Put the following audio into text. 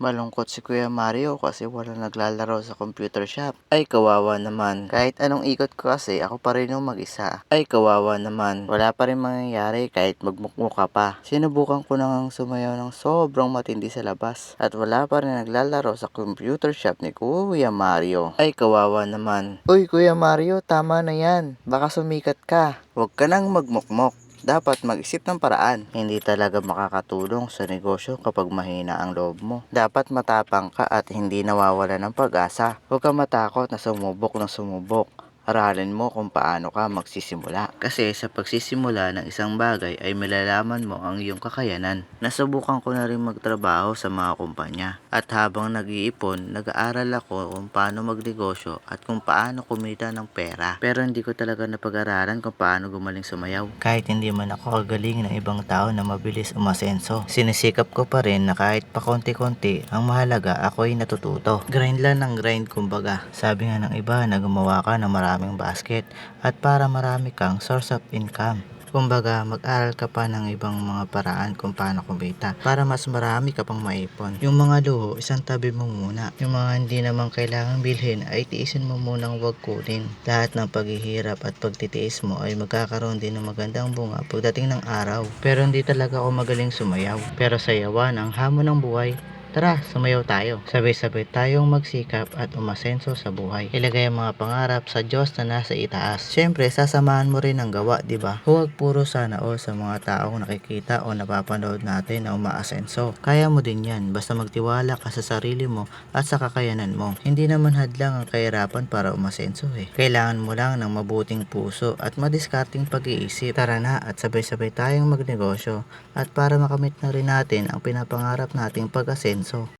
Malungkot si Kuya Mario kasi wala naglalaro sa computer shop. Ay kawawa naman. Kahit anong ikot ko kasi ako pa rin yung mag-isa. Ay kawawa naman. Wala pa rin mangyayari kahit magmukmuka pa. Sinubukan ko nang sumayaw ng sobrang matindi sa labas. At wala pa rin naglalaro sa computer shop ni Kuya Mario. Ay kawawa naman. Uy Kuya Mario, tama na yan. Baka sumikat ka. Huwag ka nang magmukmok. Dapat mag-isip ng paraan. Hindi talaga makakatulong sa negosyo kapag mahina ang loob mo. Dapat matapang ka at hindi nawawala ng pag-asa. Huwag kang matakot na sumubok ng sumubok. Aralin mo kung paano ka magsisimula. Kasi sa pagsisimula ng isang bagay ay malalaman mo ang iyong kakayanan. Nasubukan ko na rin magtrabaho sa mga kumpanya. At habang nag-iipon, nag-aaral ako kung paano magnegosyo at kung paano kumita ng pera. Pero hindi ko talaga napag-aralan kung paano gumaling sumayaw. Kahit hindi man ako kagaling ng ibang tao na mabilis umasenso, sinisikap ko pa rin na kahit pa konti-konti, ang mahalaga ako ay natututo. Grind lang ng grind kumbaga. Sabi nga ng iba na gumawa ka ng maraming basket at para marami kang source of income. Kumbaga, mag-aral ka pa ng ibang mga paraan kung paano kumita para mas marami ka pang maipon. Yung mga luho, isang tabi mo muna. Yung mga hindi naman kailangang bilhin ay tiisin mo munang wag kunin. Lahat ng paghihirap at pagtitiis mo ay magkakaroon din ng magandang bunga pagdating ng araw. Pero hindi talaga ako magaling sumayaw. Pero sayawan ang hamon ng buhay. Tara, sumayaw tayo. Sabay-sabay tayong magsikap at umasenso sa buhay. Ilagay ang mga pangarap sa Diyos na nasa itaas. Siyempre, sasamahan mo rin ang gawa, di ba? Huwag puro sana all sa mga taong nakikita o napapanood natin na umaasenso. Kaya mo din yan, basta magtiwala ka sa sarili mo at sa kakayanan mo. Hindi naman hadlang ang kahirapan para umasenso eh. Kailangan mo lang ng mabuting puso at madiskarting pag-iisip. Tara na at sabay-sabay tayong magnegosyo at para makamit na rin natin ang pinapangarap nating pag-asenso. so.